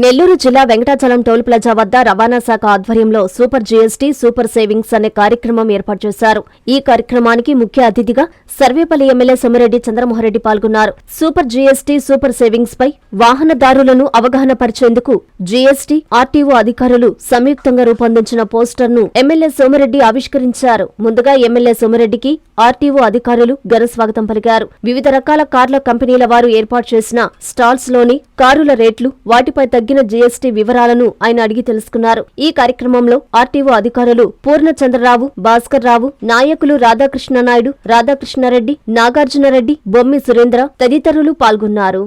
నెల్లూరు జిల్లా Venkatachalam toll plaza వద్ద రవాణా శాఖ ఆధ్వర్యంలో సూపర్ జీఎస్టీ సూపర్ సేవింగ్స్ అనే కార్యక్రమం ఏర్పాటు చేశారు. ఈ కార్యక్రమానికి ముఖ్య అతిథిగా సర్వేపల్లి ఎమ్మెల్యే సోమిరెడ్డి చంద్రమోహన్రెడ్డి పాల్గొన్నారు. సూపర్ జీఎస్టీ సూపర్ సేవింగ్స్ పై వాహనదారులను అవగాహన పరిచేందుకు జీఎస్టీ ఆర్టీఓ అధికారులు సంయుక్తంగా రూపొందించిన పోస్టర్ను ఎమ్మెల్యే సోమిరెడ్డి ఆవిష్కరించారు. ముందుగా ఎమ్మెల్యే సోమిరెడ్డికి ఆర్టీఓ అధికారులు ఘన స్వాగతం పలికారు. వివిధ రకాల కార్ల కంపెనీల వారు ఏర్పాటు చేసిన స్టాల్స్లోని కారుల రేట్లు వాటిపై తగ్గిన జీఎస్టీ వివరాలను ఆయన అడిగి తెలుసుకున్నారు. ఈ కార్యక్రమంలో ఆర్టీఓ అధికారులు పూర్ణచంద్రరావు భాస్కర్ రావు నాయకులు రాధాకృష్ణ నాయుడు రాధాకృష్ణారెడ్డి నాగార్జునరెడ్డి బొమ్మి సురేంద్ర తదితరులు పాల్గొన్నారు.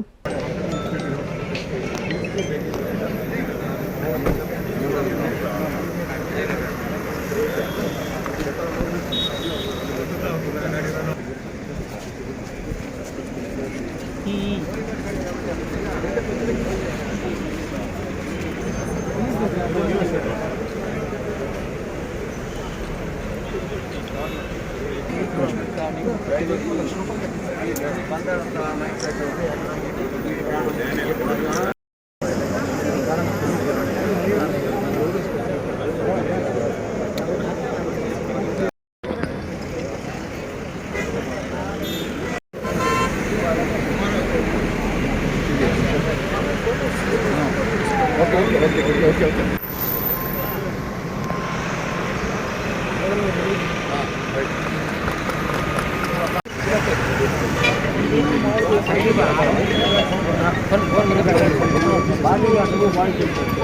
Okay okay okay okay okay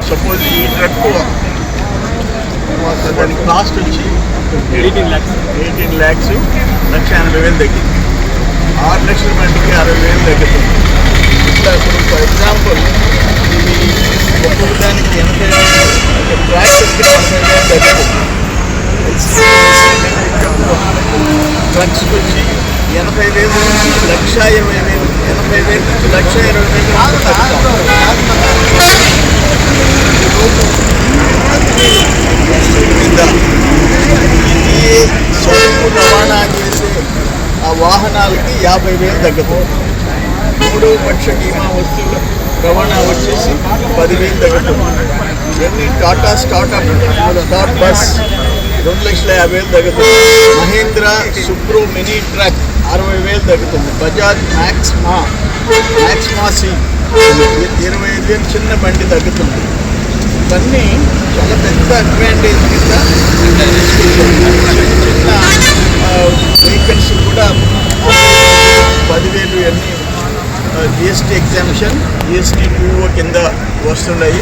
suppose ఈ ట్రక్ దాని కాస్ట్ వచ్చి ఎయిటీన్ ల్యాక్స్ ఎయిటీన్ ల్యాక్స్ లక్ష ఎనభై వేలు తగ్గింది. ఆరు లక్షల మందికి అరవై వేలు తగ్గుతుంది ఇట్లా ఇప్పుడు ఫర్ ఎగ్జాంపుల్ ఇది ఒక్కొక్క దానికి ఎనభై ట్రాక్టర్కి ఎనభై వేలు తగ్గుతుంది ట్రక్స్కి వచ్చి ఎనభై వేలు నుంచి లక్ష ఇరవై వేలు ఎనభై వేలు నుంచి లక్ష ఇరవై వేలు వరకు కింద ఇది సరుకు రవాణా చేసే ఆ వాహనాలకి యాభై వేలు తగ్గుతుంది. మూడవ పక్ష బీమా వస్తువుల రవాణా వచ్చేసి పదివేలు తగ్గుతుంది. ఇవన్నీ టాటా స్టార్ట్అప్ స్టార్ట్ బస్ రెండు లక్షల యాభై వేలు తగ్గుతుంది. మహేంద్ర సుప్రో మినీ ట్రక్ అరవై వేలు తగ్గుతుంది. బజాజ్ మ్యాక్స్మా మ్యాక్స్మా సి ఇరవై ఐదు వేలు చిన్న బండి తగ్గుతుంది. ఇవన్నీ చాలా పెద్ద అడ్వాంటేజ్ కింద చిన్న వెహికల్స్ కూడా పదివేలు అన్నీ జిఎస్టీ ఎగ్జామిషన్ జిఎస్టీ టూ కింద వస్తున్నాయి.